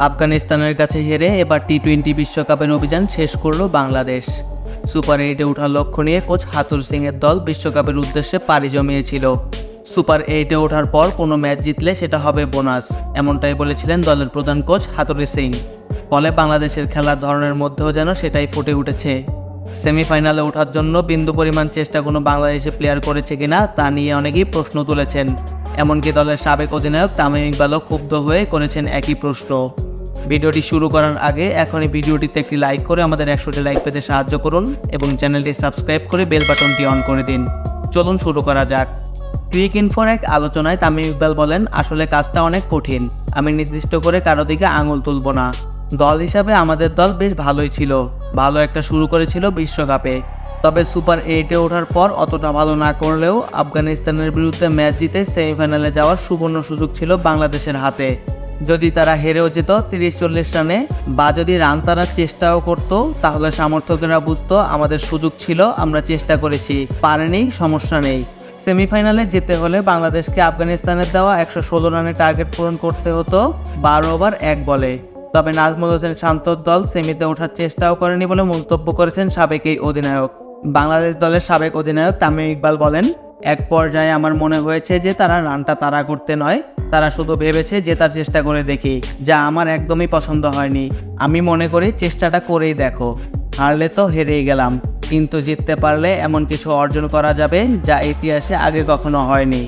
আফগানিস্তানের কাছে হেরে এবার টি টোয়েন্টি বিশ্বকাপের অভিযান শেষ করল বাংলাদেশ। সুপার এইটে ওঠার লক্ষ্য নিয়ে কোচ হাতুর সিংয়ের দল বিশ্বকাপের উদ্দেশ্যে পাড়ি জমিয়েছিল। সুপার এইটে ওঠার পর কোনো ম্যাচ জিতলে সেটা হবে বোনাস, এমনটাই বলেছিলেন দলের প্রধান কোচ হাতুরি সিং। ফলে বাংলাদেশের খেলার ধরনের মধ্যেও যেন সেটাই ফুটে উঠেছে। সেমিফাইনালে ওঠার জন্য বিন্দু পরিমাণ চেষ্টা কোনো বাংলাদেশি প্লেয়ার করেছে কিনা তা নিয়ে অনেকেই প্রশ্ন তুলেছেন। এমনকি দলের সাবেক অধিনায়ক তামিম ইকবালও ক্ষুব্ধ হয়ে করেছেন একই প্রশ্ন। ভিডিওটি শুরু করার আগে এখনই ভিডিওটিতে একটি লাইক করে আমাদের একশোটি লাইক পেতে সাহায্য করুন এবং চ্যানেলটি সাবস্ক্রাইব করে বেল বাটনটি অন করে দিন। চলুন শুরু করা যাক। ক্রিক ইনফোর এক আলোচনায় তামিম ইকবাল বলেন, আসলে কাজটা অনেক কঠিন। আমি নির্দিষ্ট করে কারও দিকে আঙুল তুলব না। দল হিসাবে আমাদের দল বেশ ভালোই ছিল। ভালো একটা শুরু করেছিল বিশ্বকাপে। তবে সুপার এইটে ওঠার পর অতটা ভালো না করলেও আফগানিস্তানের বিরুদ্ধে ম্যাচ জিতে সেমিফাইনালে যাওয়ার সুবর্ণ সুযোগ ছিল বাংলাদেশের হাতে। যদি তারা হেরেও যেত তিরিশ চল্লিশ রানে, বা যদি রান তারার চেষ্টাও করত, তাহলে সমর্থকেরা বুঝতো আমাদের সুযোগ ছিল, আমরা চেষ্টা করেছি। পারেনি, সমস্যা নেই। সেমিফাইনালে যেতে হলে বাংলাদেশকে আফগানিস্তানের দেওয়া একশো ষোলো রানের টার্গেট পূরণ করতে হতো বারো ওভার এক বলে। তবে নাজমুল হোসেন শান্তর দল সেমিতে ওঠার চেষ্টাও করেনি বলে মন্তব্য করেছেন সাবেক এই অধিনায়ক। বাংলাদেশ দলের সাবেক অধিনায়ক তামিম ইকবাল বলেন, এক পর্যায়ে আমার মনে হয়েছে যে তারা রানটা তাড়া করতে নয় তারা শুধু ভেবেছে জেতার চেষ্টা করে দেখি, যা আমার একদমই পছন্দ হয়নি। আমি মনে করি চেষ্টাটা করেই দেখো। হারলে তো হেরেই গেলাম, কিন্তু জিততে পারলে এমন কিছু অর্জন করা যাবে যা ইতিহাসে আগে কখনো হয়নি।